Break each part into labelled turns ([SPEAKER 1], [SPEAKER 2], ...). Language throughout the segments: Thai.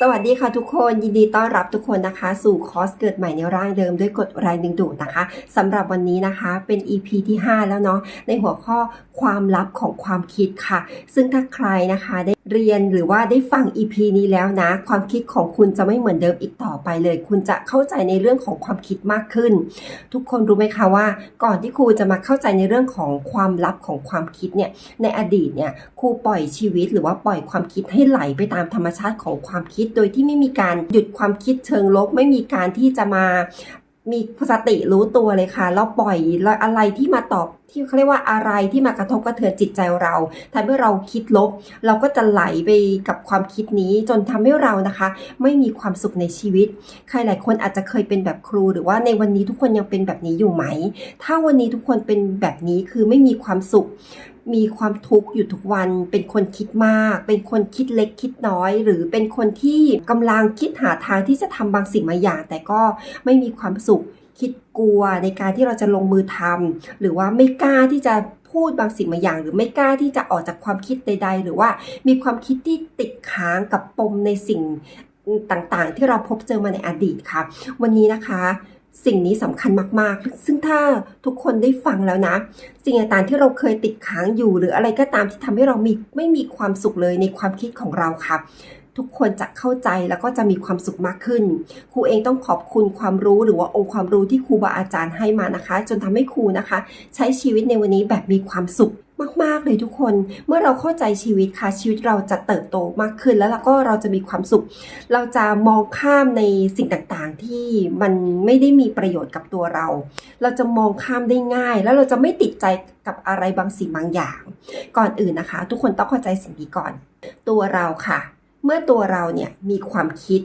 [SPEAKER 1] สวัสดีค่ะทุกคนยินดีต้อนรับทุกคนนะคะ สู่คอร์สเกิดใหม่ในร่างเดิมด้วยกฎแรงดึงดูดนะคะสำหรับวันนี้นะคะเป็น EP ที่ 5 แล้วเนาะในหัวข้อความลับของความคิดค่ะ ซึ่งถ้าใครนะคะได้เรียนหรือว่าได้ฟัง EP นี้แล้วนะ ความคิดของคุณจะไม่เหมือนเดิมอีกต่อไปเลย คุณจะเข้าใจในเรื่องของความคิดมากขึ้น ทุกคนรู้ไหมคะว่า ก่อนที่ครูจะมาเข้าใจในเรื่องของความลับของความคิดเนี่ยในอดีตเนี่ยครูปล่อยชีวิตหรือว่าปล่อยความคิดให้ไหลไปตามธรรมชาติของความคิด โดยที่ไม่มีการหยุดความคิดเชิงลบ ไม่มีการที่จะมา มีสติรู้ตัวเลยค่ะแล้วปล่อยแล้วอะไรที่มาตอบที่เขาเรียกว่าอะไรที่มากระทบกระเทือนจิตใจเราทำให้เราคิดลบ เราก็จะไหลไปกับความคิดนี้จนทำให้เรานะคะ ไม่มีความสุขในชีวิต ใครหลายคนอาจจะเคยเป็นแบบครู หรือว่าในวันนี้ทุกคนยังเป็นแบบนี้อยู่ไหม ถ้าวันนี้ทุกคนเป็นแบบนี้คือไม่มีความสุข มีความทุกข์อยู่ทุกวัน เป็นคนคิดมาก เป็นคนคิดเล็กคิดน้อย หรือเป็นคนที่กำลังคิดหาทางที่จะทำบางสิ่งบางอย่าง แต่ก็ไม่มีความสุขคิดกลัวในการที่เราจะลงมือทำหรือว่าไม่กล้าที่จะพูดบางสิ่งบางอย่าง หรือไม่กล้าที่จะออกจากความคิดใด ๆ หรือว่ามีความคิดที่ติดค้างกับปมในสิ่งต่างๆ ที่เราพบเจอมาในอดีตค่ะ วันนี้นะคะ สิ่งนี้สำคัญมากๆ ซึ่งถ้าทุกคนได้ฟังแล้วนะ สิ่งต่างๆที่เราเคยติดค้างอยู่ หรืออะไรก็ตามที่ทำให้เรามีไม่มีความสุขเลยในความคิดของเราค่ะทุกคนจะเข้าใจแล้วก็จะมีความสุขมากขึ้น ครูเองต้องขอบคุณความรู้หรือว่าองค์ความรู้ที่ครูบาอาจารย์ให้มานะคะ จนทำให้ครูนะคะ ใช้ชีวิตในวันนี้แบบมีความสุข มาก ๆ เลยทุกคน เมื่อเราเข้าใจชีวิตค่ะ ชีวิตเราจะเติบโตมากขึ้นแล้วเราก็เราจะมีความสุข เราจะมองข้ามในสิ่งต่างๆ ที่มันไม่ได้มีประโยชน์กับตัวเรา เราจะมองข้ามได้ง่าย แล้วเราจะไม่ติดใจกับอะไรบางสิ่งบางอย่าง ก่อนอื่นนะคะ ทุกคนต้องเข้าใจสิ่งนี้ก่อน ตัวเราค่ะ เมื่อตัวเราเนี่ยมีความคิด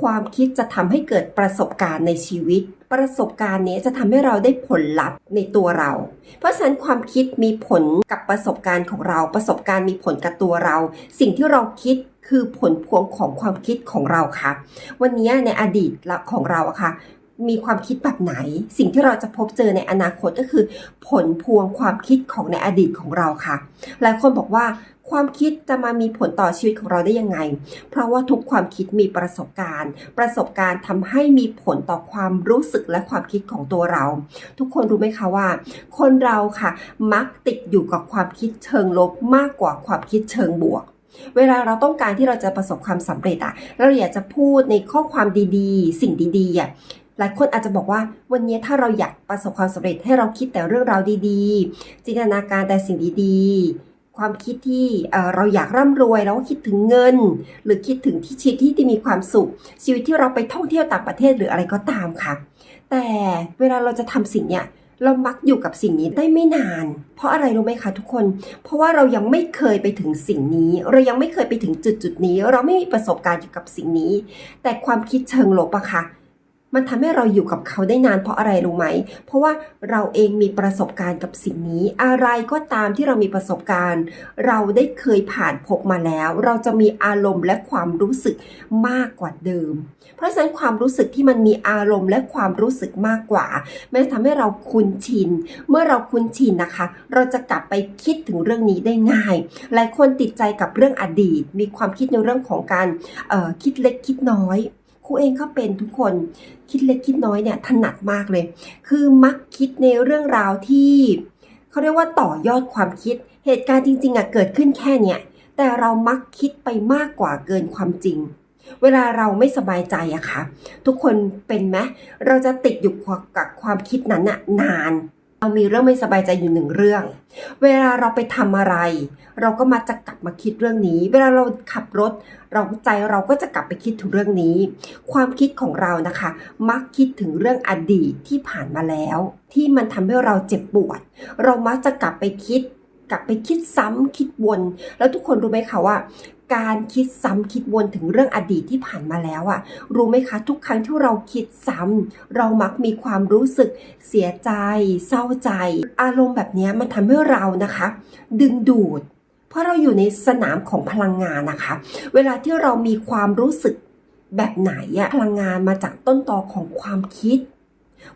[SPEAKER 1] ความคิดจะทำให้เกิดประสบการณ์ในชีวิต ประสบการณ์นี้จะทำให้เราได้ผลลัพธ์ในตัวเรา เพราะฉะนั้นความคิดมีผลกับประสบการณ์ของเรา ประสบการณ์มีผลกับตัวเรา สิ่งที่เราคิดคือผลพวงของความคิดของเราค่ะ วันนี้ในอดีตของเราอะค่ะมีความคิดแบบไหน สิ่งที่เราจะพบเจอในอนาคตก็คือ ผลพวงความคิดของในอดีตของเราค่ะ หลายคนบอกว่า ความคิดจะมามีผลต่อชีวิตของเราได้ยังไง เพราะว่าทุกความคิดมีประสบการณ์ ประสบการณ์ทำให้มีผลต่อความรู้สึกและความคิดของตัวเรา ทุกคนรู้ไหมคะว่า คนเราค่ะ มักติดอยู่กับความคิดเชิงลบมากกว่าความคิดเชิงบวกเวลาเราต้องการที่เราจะประสบความสำเร็จอะเราอยากจะพูดในข้อความดีๆ สิ่งดีๆอะหลายคนอาจจะบอกว่าวันนี้ถ้าเราอยากประสบความสำเร็จให้เราคิดแต่เรื่องราวดีๆ จินตนาการแต่สิ่งดีๆ ความคิดที่เราอยากร่ำรวยเราก็คิดถึงเงิน หรือคิดถึงที่ชีวิตที่มีความสุข ชีวิตที่เราไปท่องเที่ยวต่างประเทศหรืออะไรก็ตามค่ะ แต่เวลาเราจะทำสิ่งเนี้ยเรามักอยู่กับสิ่งนี้ได้ไม่นาน เพราะอะไรรู้ไหมคะทุกคน เพราะว่าเรายังไม่เคยไปถึงสิ่งนี้ เรายังไม่เคยไปถึงจุดจุดนี้ เราไม่มีประสบการณ์อยู่กับสิ่งนี้ แต่ความคิดเชิงลบอะค่ะ มันทำให้เราอยู่กับเขาได้นานเพราะอะไรรู้ไหม เพราะว่าเราเองมีประสบการณ์กับสิ่งนี้ อะไรก็ตามที่เรามีประสบการณ์ เราได้เคยผ่านพบมาแล้ว เราจะมีอารมณ์และความรู้สึกมากกว่าเดิม เพราะฉะนั้นความรู้สึกที่มันมีอารมณ์และความรู้สึกมากกว่ามันทำให้เราคุ้นชิน เมื่อเราคุ้นชินนะคะ เราจะกลับไปคิดถึงเรื่องนี้ได้ง่าย หลายคนติดใจกับเรื่องอดีต มีความคิดในเรื่องของการคิดเล็กคิดน้อย ครูเองก็เป็นทุกคนคิดเล็กคิดน้อยเนี่ยถนัดมากเลย คือมักคิดในเรื่องราวที่เขาเรียกว่าต่อยอดความคิด เหตุการณ์จริงๆอะเกิดขึ้นแค่เนี่ยแต่เรามักคิดไปมากกว่าเกินความจริง เวลาเราไม่สบายใจอะค่ะ ทุกคนเป็นไหมเราจะติดอยู่กับความคิดนั้นอะนาน รามีเรื่องไม่สบายใจอยู่หนึ่งเรื่อง เวลาเราไปทำอะไร เราก็มาจะกลับมาคิดเรื่องนี้ เวลาเราขับรถ เราใจเราก็จะกลับไปคิดถึงเรื่องนี้ ความคิดของเรานะคะ มักคิดถึงเรื่องอดีตที่ผ่านมาแล้ว ที่มันทำให้เราเจ็บปวด เรามักจะกลับไปคิด กลับไปคิดซ้ำคิดวน แล้วทุกคนรู้ไหมคะว่า การคิดซ้ำคิดวนถึงเรื่องอดีตที่ผ่านมาแล้วอะรู้ไหมคะ ทุกครั้งที่เราคิดซ้ำเรามักมีความรู้สึกเสียใจ เศร้าใจ อารมณ์แบบนี้มันทำให้เรานะคะ ดึงดูด เพราะเราอยู่ในสนามของพลังงานนะคะ เวลาที่เรามีความรู้สึกแบบไหนอะพลังงานมาจากต้นตอของความคิด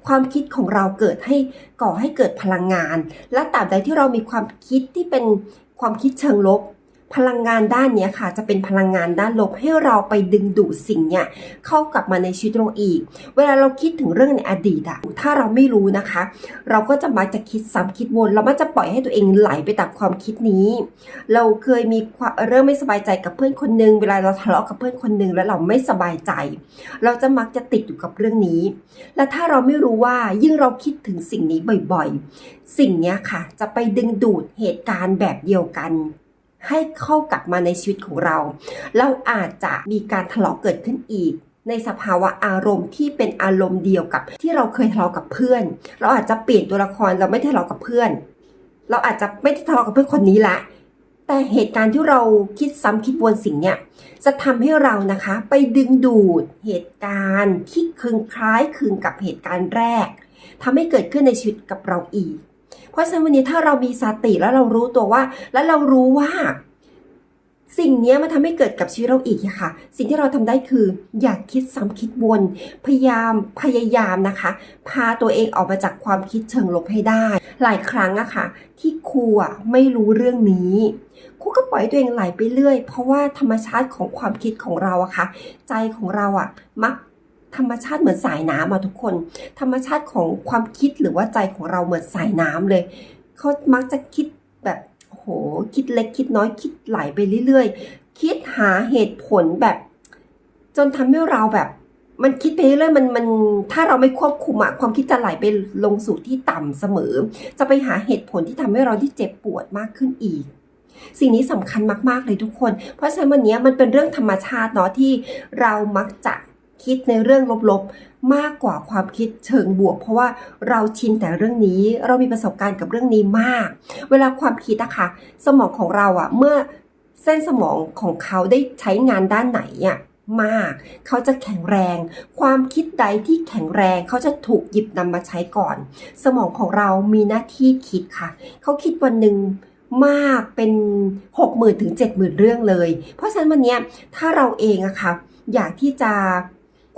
[SPEAKER 1] ความคิดของเราเกิดให้ก่อให้เกิดพลังงาน และตราบใดที่เรามีความคิดที่เป็นความคิดเชิงลบ พลังงานด้านนี้ค่ะ จะเป็นพลังงานด้านลบให้เราไปดึงดูดสิ่งเนี้ยเข้ากลับมาในชีวิตเราอีก เวลาเราคิดถึงเรื่องในอดีตอะถ้าเราไม่รู้นะคะ เราก็จะมักจะคิดซ้ำคิดวน เรามักจะปล่อยให้ตัวเองไหลไปตามความคิดนี้ เราเคยมีความเริ่มไม่สบายใจกับเพื่อนคนหนึง เวลาเราทะเลาะกับเพื่อนคนหนึงแล้วเราไม่สบายใจ เราจะมักจะติดอยู่กับเรื่องนี้ และถ้าเราไม่รู้ว่ายิ่งเราคิดถึงสิ่งนี้บ่อยๆ สิ่งเนี้ยค่ะ จะไปดึงดูดเหตุการณ์แบบเดียวกัน ให้เข้ากลับมาในชีวิตของเรา เราอาจจะมีการทะเลาะเกิดขึ้นอีก ในสภาวะอารมณ์ที่เป็นอารมณ์เดียวกับ ที่เราเคยทะเลาะกับเพื่อน เราอาจจะเปลี่ยนตัวละครเราไม่ได้ทะเลาะกับเพื่อน เราอาจจะไม่ได้ทะเลาะกับเพื่อนคนนี้ละแต่เหตุการณ์ที่เราคิดซ้ำคิดวนสิ่งเนี้ยจะทำให้เรานะคะไปดึงดูดเหตุการณ์ที่คลึงคล้ายคลึงกับเหตุการณ์แรกทำให้เกิดขึ้นในชีวิตกับเราอีก เพราะฉะนั้นวันนี้ถ้าเรามีสติแล้วเรารู้ตัวว่า แล้วเรารู้ว่า สิ่งนี้มันทำให้เกิดกับชีวิตเราอีกค่ะ สิ่งที่เราทำได้คือ อย่าคิดซ้ำคิดวน พยายามพยายามนะคะ พาตัวเองออกมาจากความคิดเชิงลบให้ได้ หลายครั้งอะค่ะ ที่ครูอะไม่รู้เรื่องนี้ครูก็ปล่อยตัวเองไหลไปเรื่อย เพราะว่าธรรมชาติของความคิดของเราอะค่ะ ใจของเราอะมัก ธรรมชาติเหมือนสายน้ำอะทุกคน ธรรมชาติของความคิดหรือว่าใจของเราเหมือนสายน้ำเลย เขามักจะคิดแบบโอ้โหคิดเล็กคิดน้อยคิดไหลไปเรื่อยๆ คิดหาเหตุผลแบบ จนทำให้เราแบบ มันคิดไปเรื่อยมันมันถ้าเราไม่ควบคุมอะความคิดจะไหลไปลงสู่ที่ต่ำเสมอ จะไปหาเหตุผลที่ทำให้เราที่เจ็บปวดมากขึ้นอีกสิ่งนี้สำคัญมาก ๆ เลยทุกคน เพราะฉะนั้นวันนี้มันเป็นเรื่องธรรมชาติเนาะที่เรามักจะ คิดในเรื่องลบๆ มากกว่าความคิดเชิงบวก เพราะว่าเราชินแต่เรื่องนี้เรามีประสบการณ์กับเรื่องนี้มาก เวลาความคิดอะค่ะ สมองของเราอะเมื่อเส้นสมองของเขาได้ใช้งานด้านไหนอะมาก เขาจะแข็งแรง ความคิดใดที่แข็งแรงเขาจะถูกหยิบนำมาใช้ก่อน สมองของเรามีหน้าที่คิดค่ะ เขาคิดวันหนึ่งมากเป็นหกหมื่นถึงเจ็ดหมื่นเรื่องเลย เพราะฉะนั้นวันนี้ถ้าเราเองอะค่ะอยากที่จะ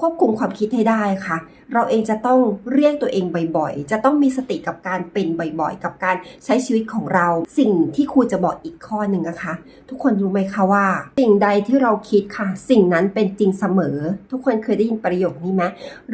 [SPEAKER 1] ควบคุมความคิดให้ได้ค่ะ เราเองจะต้องเรียกตัวเองบ่อยๆ จะต้องมีสติกับการเป็นบ่อยๆ กับการใช้ชีวิตของเรา สิ่งที่ครูจะบอกอีกข้อหนึ่งนะคะ ทุกคนรู้ไหมคะว่า สิ่งใดที่เราคิดค่ะ สิ่งนั้นเป็นจริงเสมอ ทุกคนเคยได้ยินประโยคนี้ไหม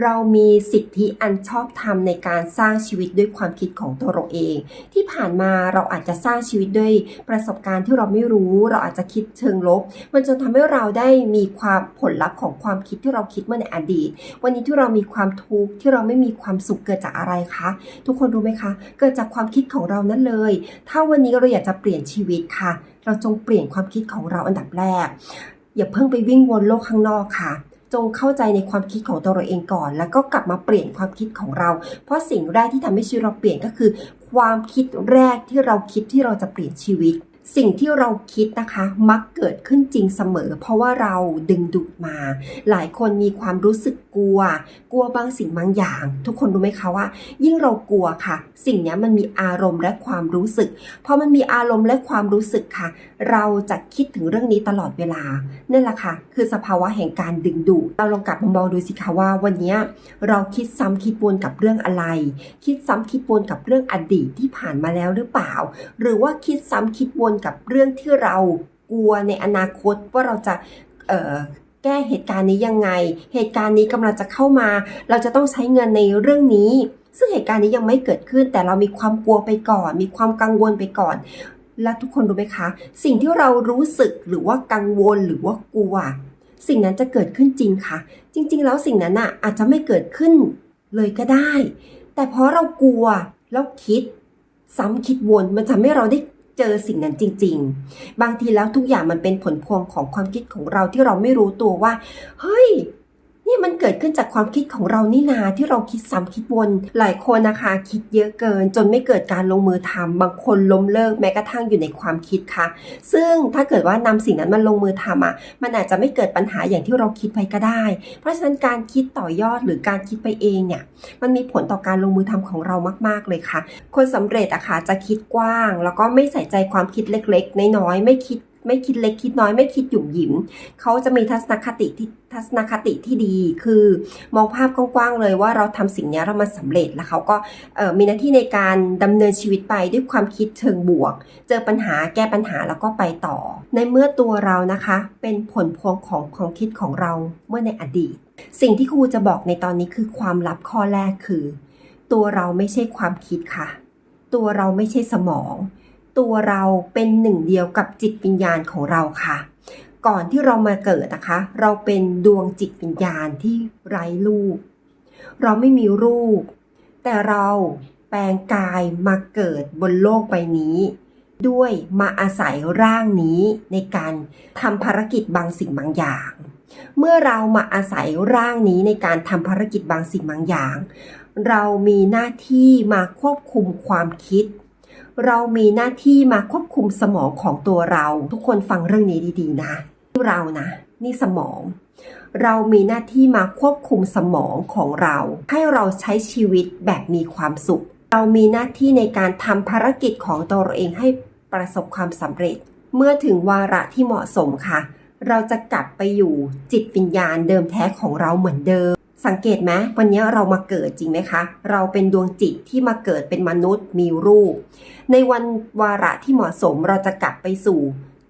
[SPEAKER 1] เรามีสิทธิอันชอบธรรมในการสร้างชีวิตด้วยความคิดของตัวเราเอง ที่ผ่านมาเราอาจจะสร้างชีวิตด้วยประสบการณ์ที่เราไม่รู้ เราอาจจะคิดเชิงลบ มันจนทำให้เราได้มีความผลลัพธ์ของความคิดที่เราคิดเมื่อในอดีต วันนี้ที่เรามีความทุกข์ที่เราไม่มีความสุขเกิดจากอะไรคะ ทุกคนรู้ไหมคะ เกิดจากความคิดของเรานั่นเลย ถ้าวันนี้เราอยากจะเปลี่ยนชีวิตค่ะ เราจงเปลี่ยนความคิดของเราอันดับแรก อย่าเพิ่งไปวิ่งวนโลกข้างนอกค่ะจงเข้าใจในความคิดของตัวเราเองก่อน แล้วก็กลับมาเปลี่ยนความคิดของเรา เพราะสิ่งแรกที่ทำให้ชีวิตเราเปลี่ยนก็คือ ความคิดแรกที่เราคิดที่เราจะเปลี่ยนชีวิต สิ่งที่เราคิดนะคะ มักเกิดขึ้นจริงเสมอ เพราะว่าเราดึงดูดมา หลายคนมีความรู้สึกกลัว กลัวบางสิ่งบางอย่าง ทุกคนรู้ไหมคะว่า ยิ่งเรากลัวค่ะ สิ่งนี้มันมีอารมณ์และความรู้สึกพอมันมีอารมณ์และความรู้สึกค่ะ เราจะคิดถึงเรื่องนี้ตลอดเวลานั่แหละค่ะ คือสภาวะแห่งการดึงดูดเราลองกลับมามองดูสิคะว่า วันนี้เราคิดซ้ำคิดวนกับเรื่องอะไร คิดซ้ำคิดวนกับเรื่องอดีตที่ผ่านมาแล้วหรือเปล่า หรือว่าคิดซ้ำคิดวนกับเรื่องที่เรากลัวในอนาคตว่าเราจะแก้เหตุการณ์นี้ยังไง เหตุการณ์นี้กำลังจะเข้ามา เราจะต้องใช้เงินในเรื่องนี้ ซึ่งเหตุการณ์นี้ยังไม่เกิดขึ้น แต่เรามีความกลัวไปก่อน มีความกังวลไปก่อน และทุกคนรู้ไหมคะ สิ่งที่เรารู้สึกหรือว่ากังวลหรือว่ากลัว สิ่งนั้นจะเกิดขึ้นจริงค่ะ จริง ๆ แล้วสิ่งนั้นอะอาจจะไม่เกิดขึ้นเลยก็ได้ แต่เพราะเรากลัวแล้วคิด ซ้ำคิดวนมันทำให้เราได้ เจอสิ่งนั้นจริง ๆ บางทีแล้วทุกอย่างมันเป็นผลพวงของความคิดของเราที่เราไม่รู้ตัวว่า เฮ้ย นี่มันเกิดขึ้นจากความคิดของเรานี่นาที่เราคิดซ้ำคิดวน หลายคนนะคะคิดเยอะเกิน จนไม่เกิดการลงมือทำบางคนล้มเลิกแม้กระทั่งอยู่ในความคิดค่ะ ซึ่งถ้าเกิดว่านำสิ่งนั้นมาลงมือทำอะมันอาจจะไม่เกิดปัญหาอย่างที่เราคิดไปก็ได้ เพราะฉะนั้นการคิดต่อยอดหรือการคิดไปเองเนี่ยมันมีผลต่อการลงมือทำของเรามาก ๆเลยค่ะ คนสำเร็จอะค่ะจะคิดกว้าง แล้วก็ไม่ใส่ใจความคิดเล็ก ๆ น้อยๆไม่คิด ไม่คิดเล็กคิดน้อยไม่คิดหยุ่มหยิม เขาจะมีทัศนคติที่ทัศนคติที่ดี คือมองภาพกว้างๆเลยว่าเราทำสิ่งนี้เรามาสำเร็จแล้วเขาก็มีหน้าที่ในการดำเนินชีวิตไปด้วยความคิดเชิงบวก เจอปัญหาแก้ปัญหาแล้วก็ไปต่อ ในเมื่อตัวเรานะคะ เป็นผลพวงของความคิดของเราเมื่อในอดีต สิ่งที่ครูจะบอกในตอนนี้คือความลับข้อแรกคือ ตัวเราไม่ใช่ความคิดค่ะ ตัวเราไม่ใช่สมอง ตัวเราเป็นหนึ่งเดียวกับจิตวิญญาณของเราค่ะ ก่อนที่เรามาเกิดนะคะ เราเป็นดวงจิตวิญญาณที่ไร้รูป เราไม่มีรูป แต่เราแปลงกายมาเกิดบนโลกใบนี้ ด้วยมาอาศัยร่างนี้ในการทำภารกิจบางสิ่งบางอย่าง เมื่อเรามาอาศัยร่างนี้ในการทำภารกิจบางสิ่งบางอย่าง เรามีหน้าที่มาควบคุมความคิด เรามีหน้าที่มาควบคุมสมองของตัวเรา ทุกคนฟังเรื่องนี้ดีๆ นะเรานะ นี่สมอง เรามีหน้าที่มาควบคุมสมองของเรา ให้เราใช้ชีวิตแบบมีความสุข เรามีหน้าที่ในการทำภารกิจของตัวเราเองให้ประสบความสำเร็จ เมื่อถึงวาระที่เหมาะสมค่ะ เราจะกลับไปอยู่จิตวิญญาณเดิมแท้ของเราเหมือนเดิม สังเกตไหมวันนี้เรามาเกิดจริงไหมคะ เราเป็นดวงจิตที่มาเกิดเป็นมนุษย์มีรูป ในวันวาระที่เหมาะสมเราจะกลับไปสู่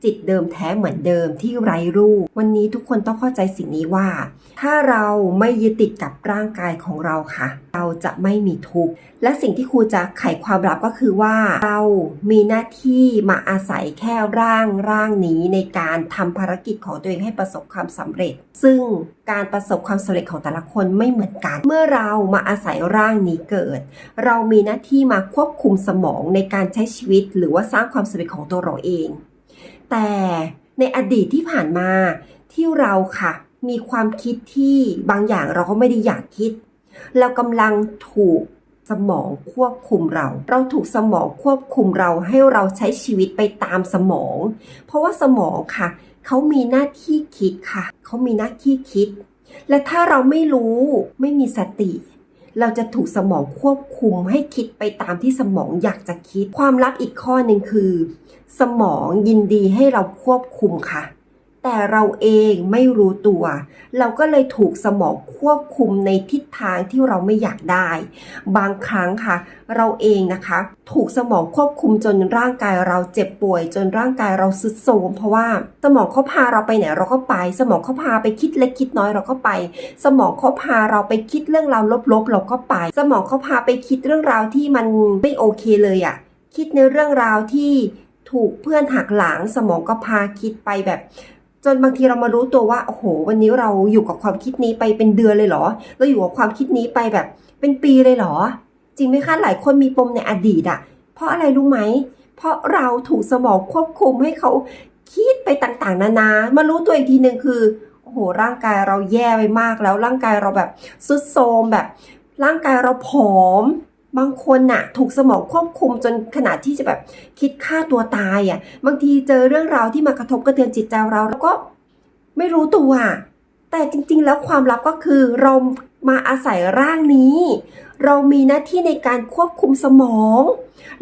[SPEAKER 1] จิตเดิมแท้เหมือนเดิมที่ไร้รูป วันนี้ทุกคนต้องเข้าใจสิ่งนี้ว่า ถ้าเราไม่ยึดติดกับร่างกายของเราค่ะ เราจะไม่มีทุกข์และสิ่งที่ครูจะไขความลับก็คือว่า เรามีหน้าที่มาอาศัยแค่ร่างร่างนี้ในการทำภารกิจของตัวเองให้ประสบความสำเร็จ ซึ่งการประสบความสำเร็จของแต่ละคนไม่เหมือนกัน เมื่อเรามาอาศัยร่างนี้เกิด เรามีหน้าที่มาควบคุมสมองในการใช้ชีวิต หรือว่าสร้างความสำเร็จของตัวเราเอง แต่ในอดีตที่ผ่านมาที่เราค่ะ มีความคิดที่บางอย่างเราก็ไม่ได้อยากคิด เรากำลังถูกสมองควบคุมเรา เราถูกสมองควบคุมเราให้เราใช้ชีวิตไปตามสมอง เพราะว่าสมองค่ะ เขามีหน้าที่คิดค่ะ เขามีหน้าที่คิด และถ้าเราไม่รู้ไม่มีสติ เราจะถูกสมองควบคุมให้คิดไปตามที่สมองอยากจะคิด ความลับอีกข้อหนึ่งคือ สมองยินดีให้เราควบคุมค่ะ แต่เราเองไม่รู้ตัว เราก็เลยถูกสมองควบคุมในทิศทางที่เราไม่อยากได้ บางครั้งค่ะ เราเองนะคะ ถูกสมองควบคุมจนร่างกายเราเจ็บป่วย จนร่างกายเราสุดโทรมเพราะว่าสมองเขาพาเราไปไหนเราก็ไป สมองเขาพาไปคิดเล็กคิดน้อยเราก็ไป สมองเขาพาเราไปคิดเรื่องราวลบๆ เราก็ไป สมองเขาพาไปคิดเรื่องราวที่มันไม่โอเคเลยอะ่ะคิดในเรื่องราวที่ ถูกเพื่อนหักหลังสมองก็พาคิดไปแบบ จนบางทีเรามารู้ตัวว่าโอ้โห วันนี้เราอยู่กับความคิดนี้ไปเป็นเดือนเลยเหรอเราอยู่กับความคิดนี้ไปแบบ เป็นปีเลยเหรอ จริงไหมคะหลายคนมีปมในอดีตอะเพราะอะไรรู้ไหม เพราะเราถูกสมองควบคุมให้เขาคิดไปต่างๆ นานา มารู้ตัวอีกทีหนึ่งคือโอ้โหร่างกายเราแย่ไปมากแล้วร่างกายเราแบบสุดโทรมแบบ ร่างกายเราผอม บางคนน่ะ ถูกสมองควบคุมจนขนาดที่จะแบบคิดฆ่าตัวตายอะบางทีเจอเรื่องราวที่มากระทบกระเทือนจิตใจเราแล้วก็ไม่รู้ตัว แต่จริง ๆ แล้วความลับก็คือเรามาอาศัยร่างนี้ เรามีหน้าที่ในการควบคุมสมอง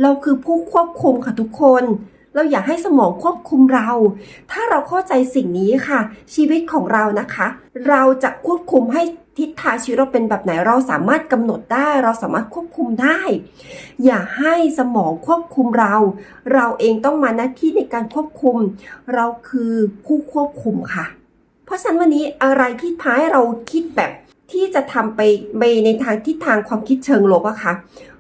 [SPEAKER 1] เราคือผู้ควบคุมค่ะทุกคนเราอยากให้สมองควบคุมเรา ถ้าเราเข้าใจสิ่งนี้ค่ะ ชีวิตของเรานะคะ เราจะควบคุมให้ ทิศทางชีวิตเราเป็นแบบไหนเราสามารถกำหนดได้ เราสามารถควบคุมได้ อย่าให้สมองควบคุมเรา เราเองต้องมาหน้าที่ในการควบคุม เราคือผู้ควบคุมค่ะ เพราะฉะนั้นวันนี้อะไรที่พาให้เราคิดแบบที่จะทำไปไปในทางทิศทางความคิดเชิงลบอะค่ะ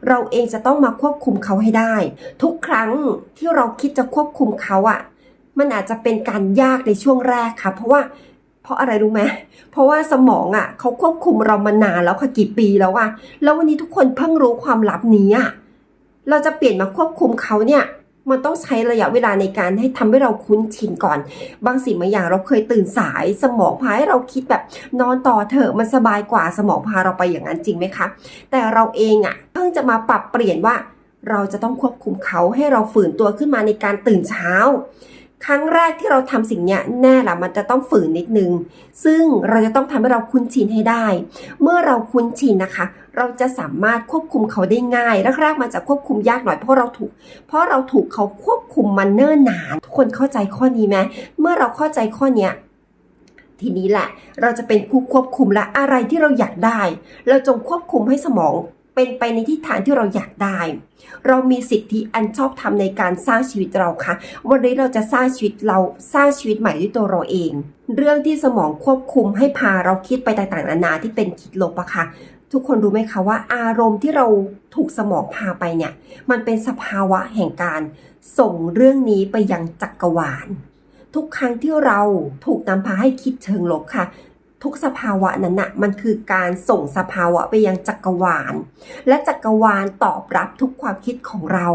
[SPEAKER 1] เราเองจะต้องมาควบคุมเขาให้ได้ ทุกครั้งที่เราคิดจะควบคุมเขาอะมันอาจจะเป็นการยากในช่วงแรกค่ะ เพราะว่า เพราะอะไรรู้ไหมเพราะว่าสมองอะเขาควบคุมเรามานานแล้วค่ะกี่ปีแล้วอะแล้ววันนี้ทุกคนเพิ่งรู้ความลับนี้อะเราจะเปลี่ยนมาควบคุมเขาเนี่ยมันต้องใช้ระยะเวลาในการให้ทำให้เราคุ้นชินก่อน บางสิ่งบางอย่างเราเคยตื่นสายสมองพาให้เราคิดแบบนอนต่อเถอะมันสบายกว่าสมองพาเราไปอย่างนั้นจริงไหมคะ แต่เราเองอะ่ะเพิ่งจะมาปรับเปลี่ยนว่า เราจะต้องควบคุมเขาให้เราฝืนตัวขึ้นมาในการตื่นเช้า ครั้งแรกที่เราทำสิ่งนี้แน่ละมันจะต้องฝืนนิดนึง ซึ่งเราจะต้องทำให้เราคุ้นชินให้ได้ เมื่อเราคุ้นชินนะคะ เราจะสามารถควบคุมเขาได้ง่ายแรกๆมันจะควบคุมยากหน่อยเพราะเราถูก เพราะเราถูกเขาควบคุมมันเนิ่นนานทุกคนเข้าใจข้อนี้ไหมเมื่อเราเข้าใจข้อเนี้ยทีนี้แหละ เราจะเป็นผู้ควบคุมและอะไรที่เราอยากได้ เราจงควบคุมให้สมอง เป็นไปในทิศทางที่เราอยากได้ เรามีสิทธิอันชอบธรรมในการสร้างชีวิตเราค่ะ วันนี้เราจะสร้างชีวิตเราสร้างชีวิตใหม่ด้วยตัวเราเอง เรื่องที่สมองควบคุมให้พาเราคิดไปต่างๆนานาที่เป็นคิดลบอะค่ะทุกคนรู้ไหมคะว่าอารมณ์ที่เราถูกสมองพาไปเนี่ย มันเป็นสภาวะแห่งการส่งเรื่องนี้ไปยังจักรวาล ทุกครั้งที่เราถูกนำพาให้คิดเชิงลบค่ะ ทุกสภาวะนั้นน่ะมันคือการส่งสภาวะไปยังจักรวาล และจักรวาลตอบรับทุกความคิดของเรา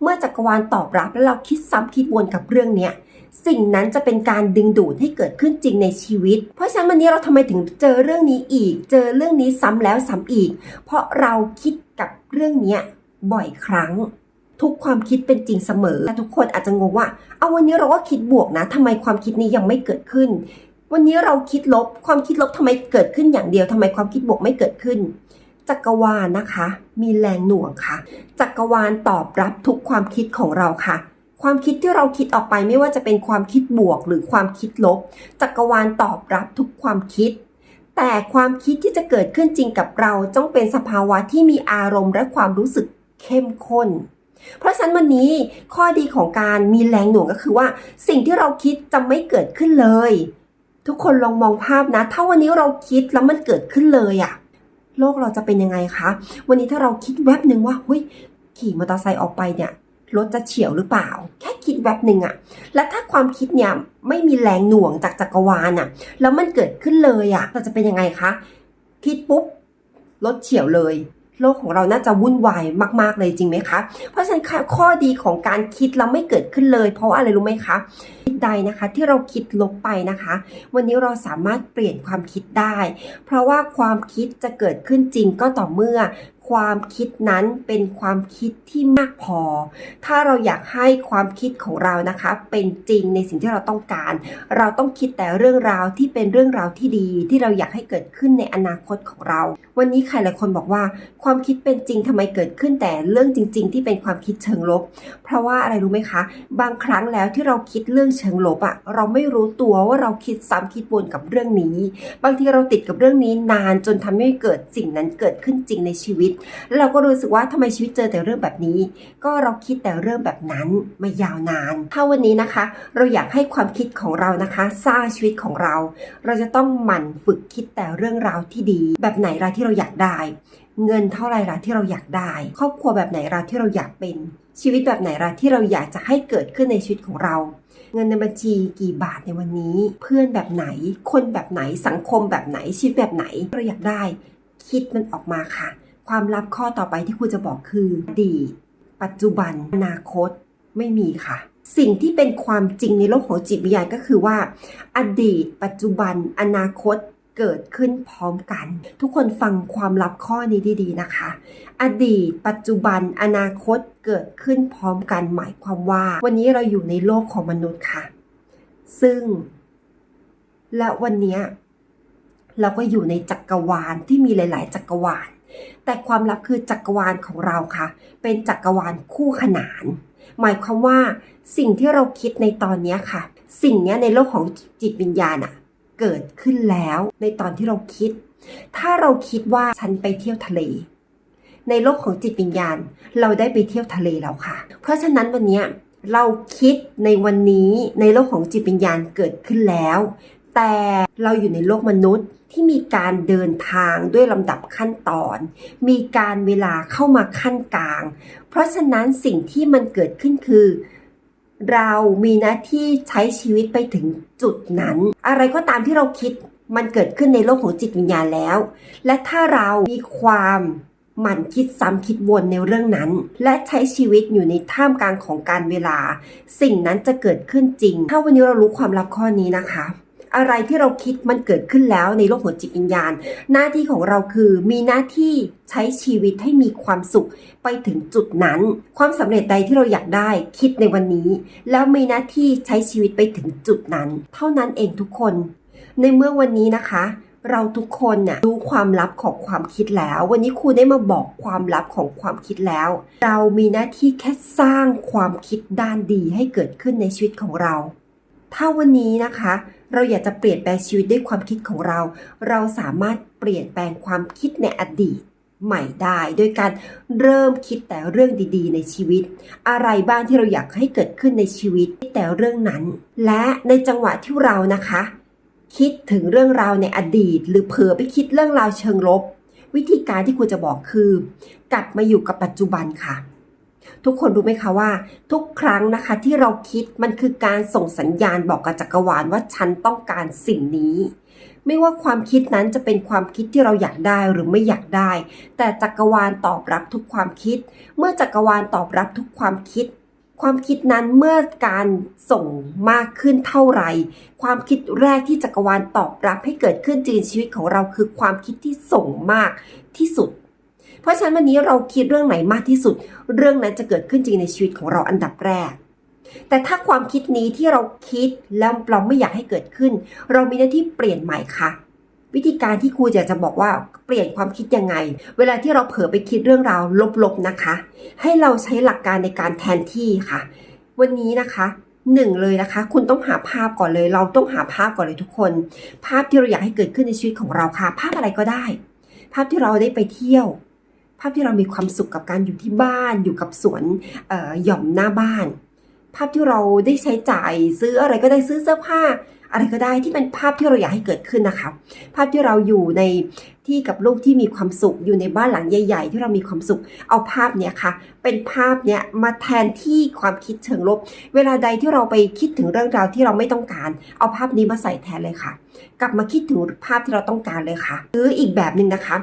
[SPEAKER 1] เมื่อจักรวาลตอบรับแล้วเราคิดซ้ำคิดวนกับเรื่องเนี้ยสิ่งนั้นจะเป็นการดึงดูดให้เกิดขึ้นจริงในชีวิต เพราะฉะนั้นวันนี้เราทำไมถึงเจอเรื่องนี้อีก เจอเรื่องนี้ซ้ำแล้วซ้ำอีก เพราะเราคิดกับเรื่องเนี้ยบ่อยครั้ง ทุกความคิดเป็นจริงเสมอและทุกคนอาจจะงงว่า เอาวันนี้เราก็คิดบวกนะทำไมความคิดนี้ยังไม่เกิดขึ้น วันนี้เราคิดลบความคิดลบทำไมเกิดขึ้นอย่างเดียวทำไมความคิดบวกไม่เกิดขึ้น จักรวาลนะคะ มีแรงหน่วงค่ะ จักรวาลตอบรับทุกความคิดของเราค่ะ ความคิดที่เราคิดออกไปไม่ว่าจะเป็นความคิดบวกหรือความคิดลบ จักรวาลตอบรับทุกความคิด แต่ความคิดที่จะเกิดขึ้นจริงกับเราต้องเป็นสภาวะที่มีอารมณ์และความรู้สึกเข้มข้นเพราะฉะนั้นวันนี้ข้อดีของการมีแรงหน่วงก็คือว่า สิ่งที่เราคิดจะไม่เกิดขึ้นเลย ทุกคนลองมองภาพนะ ถ้าวันนี้เราคิดแล้วมันเกิดขึ้นเลยอะโลกเราจะเป็นยังไงคะ วันนี้ถ้าเราคิดแวบหนึ่งว่าเฮ้ยขี่มอเตอร์ไซค์ออกไปเนี่ยรถจะเฉียวหรือเปล่า แค่คิดแวบหนึ่งอะและถ้าความคิดเนี่ยไม่มีแรงหน่วงจากจักรวาลอะแล้วมันเกิดขึ้นเลยอะเราจะเป็นยังไงคะ คิดปุ๊บรถเฉียวเลย โลกของเราน่าจะวุ่นวายมาก ๆ เลยจริงไหมคะ เพราะฉะนั้นข้อดีของการคิดเราไม่เกิดขึ้นเลย เพราะอะไรรู้ไหมคะคิดใดนะคะที่เราคิดลบไปนะคะ วันนี้เราสามารถเปลี่ยนความคิดได้ เพราะว่าความคิดจะเกิดขึ้นจริงก็ต่อเมื่อ ความคิดนั้นเป็นความคิดที่มากพอ ถ้าเราอยากให้ความคิดของเรานะคะ เป็นจริงในสิ่งที่เราต้องการ เราต้องคิดแต่เรื่องราวที่เป็นเรื่องราวที่ดี ที่เราอยากให้เกิดขึ้นในอนาคตของเรา วันนี้ใครหลายคนบอกว่า ความคิดเป็นจริงทำไมเกิดขึ้นแต่เรื่องจริง ๆ ที่เป็นความคิดเชิงลบ เพราะว่าอะไรรู้ไหมคะ บางครั้งแล้วที่เราคิดเรื่องเชิงลบอะเราไม่รู้ตัวว่าเราคิดซ้ำคิดวนกับเรื่องนี้ บางทีเราติดกับเรื่องนี้นานจนทำให้เกิดสิ่งนั้นเกิดขึ้นจริงในชีวิตแล้วเราก็รู้สึกว่าทำไมชีวิตเจอแต่เรื่องแบบนี้ ก็เราคิดแต่เรื่องแบบนั้นมายาวนาน ถ้าวันนี้นะคะ เราอยากให้ความคิดของเรานะคะ สร้างชีวิตของเรา เราจะต้องหมั่นฝึกคิดแต่เรื่องราวที่ดี แบบไหนล่ะที่เราอยากได้ เงินเท่าไหร่ล่ะที่เราอยากได้ ครอบครัวแบบไหนล่ะที่เราอยากเป็น ชีวิตแบบไหนล่ะที่เราอยากจะให้เกิดขึ้นในชีวิตของเราเงินในบัญชีกี่บาทในวันนี้ เพื่อนแบบไหน คนแบบไหนสังคมแบบไหนชีวิตแบบไหนเราอยากได้ คิดมันออกมาค่ะ ความลับข้อต่อไปที่ครูจะบอกคืออดีตปัจจุบัน อนาคตไม่มีค่ะ สิ่งที่เป็นความจริงในโลกของจิตวิญญาณก็คือว่า อดีต ปัจจุบัน อนาคตเกิดขึ้นพร้อมกัน ทุกคนฟังความลับข้อนี้ดีๆนะคะ อดีต ปัจจุบัน อนาคตเกิดขึ้นพร้อมกันหมายความว่า วันนี้เราอยู่ในโลกของมนุษย์ค่ะ ซึ่ง และวันนี้เราก็อยู่ในจักรวาลที่มีหลาย ๆ จักรวาล แต่ความลับคือจักรวาลของเราค่ะ เป็นจักรวาลคู่ขนาน หมายความว่าสิ่งที่เราคิดในตอนนี้ค่ะ สิ่งนี้ในโลกของจิตวิญญาณอะเกิดขึ้นแล้วในตอนที่เราคิด ถ้าเราคิดว่าฉันไปเที่ยวทะเล ในโลกของจิตวิญญาณ เราได้ไปเที่ยวทะเลแล้วค่ะ เพราะฉะนั้นวันนี้เราคิดในวันนี้ในโลกของจิตวิญญาณเกิดขึ้นแล้ว แต่เราอยู่ในโลกมนุษย์ที่มีการเดินทางด้วยลำดับขั้นตอน มีการเวลาเข้ามาขั้นกลาง เพราะฉะนั้นสิ่งที่มันเกิดขึ้นคือ เรามีหน้าที่ใช้ชีวิตไปถึงจุดนั้น อะไรก็ตามที่เราคิดมันเกิดขึ้นในโลกของจิตวิญญาณแล้ว และถ้าเรามีความหมั่นคิดซ้ำคิดวนในเรื่องนั้น และใช้ชีวิตอยู่ในท่ามกลางของการเวลา สิ่งนั้นจะเกิดขึ้นจริง ถ้าวันนี้เรารู้ความลับข้อนี้นะคะ อะไรที่เราคิดมันเกิดขึ้นแล้วในโลกของจิตวิญญาณ หน้าที่ของเราคือมีหน้าที่ใช้ชีวิตให้มีความสุขไปถึงจุดนั้น ความสำเร็จใดที่เราอยากได้คิดในวันนี้ แล้วมีหน้าที่ใช้ชีวิตไปถึงจุดนั้น เท่านั้นเองทุกคน ในเมื่อวันนี้นะคะเราทุกคนเนี่ยรู้ความลับของความคิดแล้ว วันนี้ครูได้มาบอกความลับของความคิดแล้ว เรามีหน้าที่แค่สร้างความคิดด้านดีให้เกิดขึ้นในชีวิตของเรา ถ้าวันนี้นะคะ เราอยากจะเปลี่ยนแปลงชีวิตด้วยความคิดของเรา เราสามารถเปลี่ยนแปลงความคิดในอดีตใหม่ได้โดยการเริ่มคิดแต่เรื่องดีๆ ในชีวิต อะไรบ้างที่เราอยากให้เกิดขึ้นในชีวิตแต่เรื่องนั้น และในจังหวะที่เรานะคะ คิดถึงเรื่องราวในอดีต หรือเผลอไปคิดเรื่องราวเชิงลบ วิธีการที่ควรจะบอกคือ กลับมาอยู่กับปัจจุบันค่ะ ทุกคนรู้ไหมคะว่า ทุกครั้งนะคะที่เราคิดมันคือการส่งสัญญาณบอกกับจักรวาลว่าฉันต้องการสิ่งนี้ ไม่ว่าความคิดนั้นจะเป็นความคิดที่เราอยากได้หรือไม่อยากได้ แต่จักรวาลตอบรับทุกความคิด เมื่อจักรวาลตอบรับทุกความคิด ความคิดนั้นเมื่อการส่งมากขึ้นเท่าไหร่ ความคิดแรกที่จักรวาลตอบรับให้เกิดขึ้นจริงชีวิตของเราคือความคิดที่ส่งมากที่สุด เพราะฉะนั้นวันนี้เราคิดเรื่องไหนมากที่สุด เรื่องนั้นจะเกิดขึ้นจริงในชีวิตของเราอันดับแรก แต่ถ้าความคิดนี้ที่เราคิดแล้วเราไม่อยากให้เกิดขึ้น เรามีหน้าที่เปลี่ยนใหม่ค่ะวิธีการที่ครูอยากจะบอกว่าเปลี่ยนความคิดยังไง เวลาที่เราเผลอไปคิดเรื่องราวลบๆนะคะ ให้เราใช้หลักการในการแทนที่ค่ะ วันนี้นะคะหนึ่งเลยนะคะ คุณต้องหาภาพก่อนเลย เราต้องหาภาพก่อนเลยทุกคน ภาพที่เราอยากให้เกิดขึ้นในชีวิตของเราค่ะ ภาพอะไรก็ได้ ภาพที่เราได้ไปเที่ยวาพที่เรามีความสุขกับการอยู่ที่บ้าน อยู่กับสวนหย่อมหน้าบ้าน ภาพที่เราได้ใช้จ่ายซื้ออะไรก็ได้ซื้อเสื้อผ้า อะไรก็ได้ที่เป็นภาพที่เราอยากให้เกิดขึ้นนะคะ ภาพที่เราอยู่ในที่กับลูกที่มีความสุขอยู่ในบ้านหลังใหญ่ ๆ ที่เรามีความสุข เอาภาพเนี้ยค่ะ เป็นภาพเนี้ยมาแทนที่ความคิดเชิงลบ เวลาใดที่เราไปคิดถึงเรื่องราวที่เราไม่ต้องการ เอาภาพนี้มาใส่แทนเลยค่ะ กลับมาคิดถึงภาพที่เราต้องการเลยค่ะ หรืออีกแบบหนึ่งนะคะ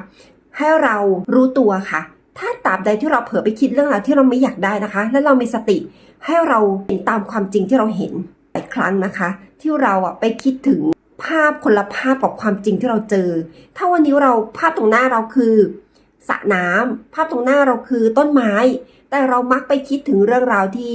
[SPEAKER 1] ให้เรารู้ตัวค่ะ ถ้าตราบใดที่เราเผลอไปคิดเรื่องราวที่เราไม่อยากได้นะคะ แล้วเรามีสติให้เราเห็นตามความจริงที่เราเห็นหลายครั้งนะคะ ที่เราอะไปคิดถึงภาพคนละภาพกับความจริงที่เราเจอ ถ้าวันนี้เราภาพตรงหน้าเราคือสระน้ำภาพตรงหน้าเราคือต้นไม้ แต่เรามักไปคิดถึงเรื่องราวที่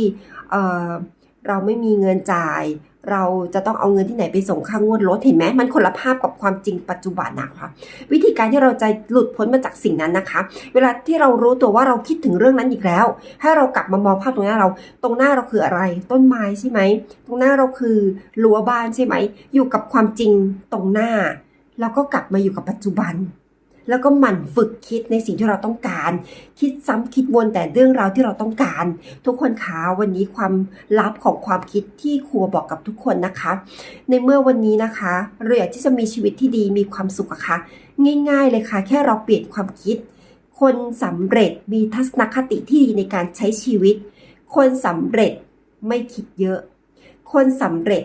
[SPEAKER 1] เราไม่มีเงินจ่าย เราจะต้องเอาเงินที่ไหนไปส่งค่างวดรถเห็นไหมมันคนละภาพกับความจริงปัจจุบันนะคะวิธีการที่เราจะหลุดพ้นมาจากสิ่งนั้นนะคะ เวลาที่เรารู้ตัวว่าเราคิดถึงเรื่องนั้นอีกแล้ว ให้เรากลับมามองภาพตรงหน้าเรา ตรงหน้าเราคืออะไร ต้นไม้ใช่ไหมตรงหน้าเราคือรั้วบ้านใช่ไหมอยู่กับความจริงตรงหน้าแล้วก็กลับมาอยู่กับปัจจุบัน แล้วก็หมั่นฝึกคิดในสิ่งที่เราต้องการ คิดซ้ำคิดวนแต่เรื่องราวที่เราต้องการ ทุกคนคะวันนี้ความลับของความคิดที่ครูบอกกับทุกคนนะคะ ในเมื่อวันนี้นะคะเราอยากที่จะมีชีวิตที่ดีมีความสุขอะคะง่าย ๆเลยค่ะ แค่เราเปลี่ยนความคิด คนสำเร็จมีทัศนคติที่ดีในการใช้ชีวิต คนสำเร็จไม่คิดเยอะ คนสำเร็จ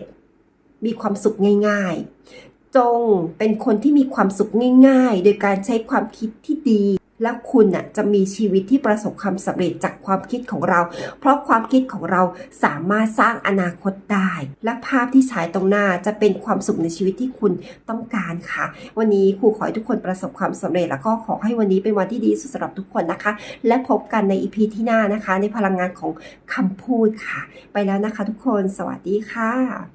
[SPEAKER 1] มีความสุขง่าย ๆ จงเป็นคนที่มีความสุขง่าย ๆ โดยการใช้ความคิดที่ดี และคุณน่ะจะมีชีวิตที่ประสบความสำเร็จจากความคิดของเรา เพราะความคิดของเราสามารถสร้างอนาคตได้ และภาพที่ฉายตรงหน้าจะเป็นความสุขในชีวิตที่คุณต้องการค่ะ วันนี้ครูขอให้ทุกคนประสบความสำเร็จ แล้วก็ขอให้วันนี้เป็นวันที่ดีสุดสำหรับทุกคนนะคะ และพบกันในอีพีที่หน้านะคะ ในพลังงานของคำพูดค่ะ ไปแล้วนะคะ ทุกคน สวัสดีค่ะ